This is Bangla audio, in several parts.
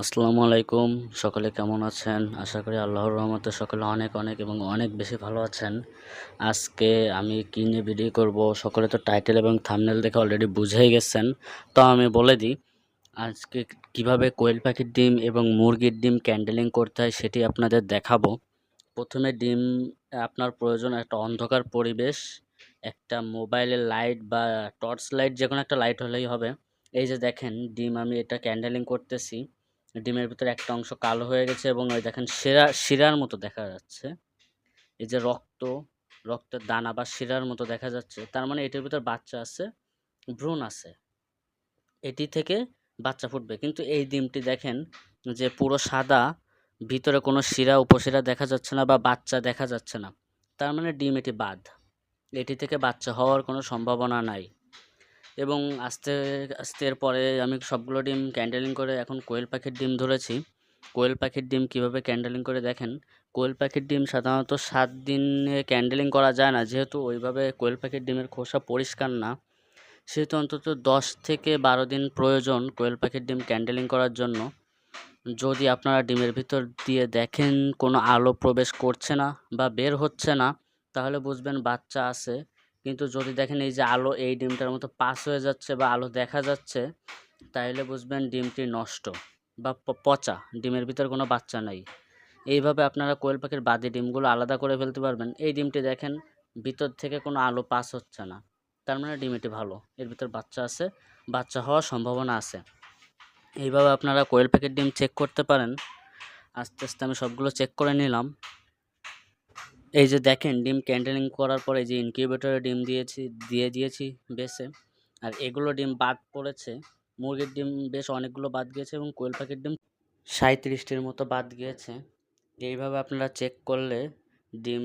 আসসালামু আলাইকুম। সকলে কেমন আছেন? আশা করি আল্লাহর রহমতে সকলে অনেক অনেক এবং অনেক বেশি ভালো আছেন। আজকে আমি কী নিয়ে ভিডিও করব? সকলে তো টাইটেল এবং থামনেল দেখে অলরেডি বুঝেই গেছেন। তো আমি বলে দিই, আজকে কীভাবে কোয়েল পাখির ডিম এবং মুরগির ডিম ক্যান্ডেলিং করতে হয় সেটি আপনাদের দেখাবো। প্রথমে ডিম, আপনার প্রয়োজন একটা অন্ধকার পরিবেশ, একটা মোবাইলের লাইট বা টর্চ লাইট যে কোনো একটা লাইট হলেই হবে। এই যে দেখেন, ডিম আমি এটা ক্যান্ডেলিং করতেছি। ডিমের ভিতরে একটা অংশ কালো হয়ে গেছে এবং ওই দেখেন শিরা, শিরার মতো দেখা যাচ্ছে। এই যে রক্ত, রক্তের দানা বা শিরার মতো দেখা যাচ্ছে। তার মানে এটির ভিতর বাচ্চা আছে, ভ্রূণ আছে। এটি থেকে বাচ্চা ফুটবে। কিন্তু এই ডিমটি দেখেন যে পুরো সাদা, ভিতরে কোনো শিরা, উপশিরা দেখা যাচ্ছে না বা বাচ্চা দেখা যাচ্ছে না। তার মানে ডিম এটি বাদ। এটি থেকে বাচ্চা হওয়ার কোনো সম্ভাবনা নাই। এবং আস্তে আস্তে এরপরে আমি সবগুলো ডিম ক্যান্ডেলিং করে এখন কোয়েল পাখির ডিম ধরেছি। কোয়েল পাখির ডিম কীভাবে ক্যান্ডেলিং করে দেখেন? কোয়েল পাখির ডিম সাধারণত সাত দিনে ক্যান্ডেলিং করা যায় না, যেহেতু ওইভাবে কোয়েল পাখির ডিমের খোসা পরিষ্কার না। সেহেতু অন্তত দশ থেকে বারো দিন প্রয়োজন কোয়েল পাখির ডিম ক্যান্ডেলিং করার জন্য। যদি আপনারা ডিমের ভিতর দিয়ে দেখেন কোনো আলো প্রবেশ করছে না বা বের হচ্ছে না, তাহলে বুঝবেন বাচ্চা আছে। কিন্তু যদি দেখেন এই যে আলো এই ডিমটার মতো পাস হয়ে যাচ্ছে বা আলো দেখা যাচ্ছে, তাহলে বুঝবেন ডিমটি নষ্ট বা পচা, ডিমের ভিতর কোনো বাচ্চা নাই। এইভাবে আপনারা কোয়েল পাখির বাদে ডিমগুলো আলাদা করে ফেলতে পারবেন। এই ডিমটি দেখেন ভিতর থেকে কোনো আলো পাস হচ্ছে না। তার মানে ডিম এটি ভালো, এর ভিতর বাচ্চা আছে, বাচ্চা হওয়ার সম্ভাবনা আছে। এইভাবে আপনারা কোয়েল পাখির ডিম চেক করতে পারেন। আস্তে আস্তে আমি সবগুলো চেক করে নিলাম। এই যে দেখেন, ডিম ক্যান্ডেলিং করার পরে যে ইনকিউবেটরে ডিম দিয়েছি, দিয়ে দিয়েছি বেছে আর এগুলো ডিম বাদ পড়েছে। মুরগির ডিম বেশ অনেকগুলো বাদ গিয়েছে এবং কোয়েল পাখির ডিম সাঁত্রিশটির মতো বাদ গিয়েছে। এইভাবে আপনারা চেক করলে ডিম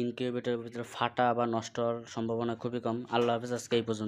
ইনকিউবেটরের ভিতরে ফাটা বা নষ্ট হওয়ার সম্ভাবনা খুবই কম। আল্লাহ হাফেজ, আজকে এই পর্যন্ত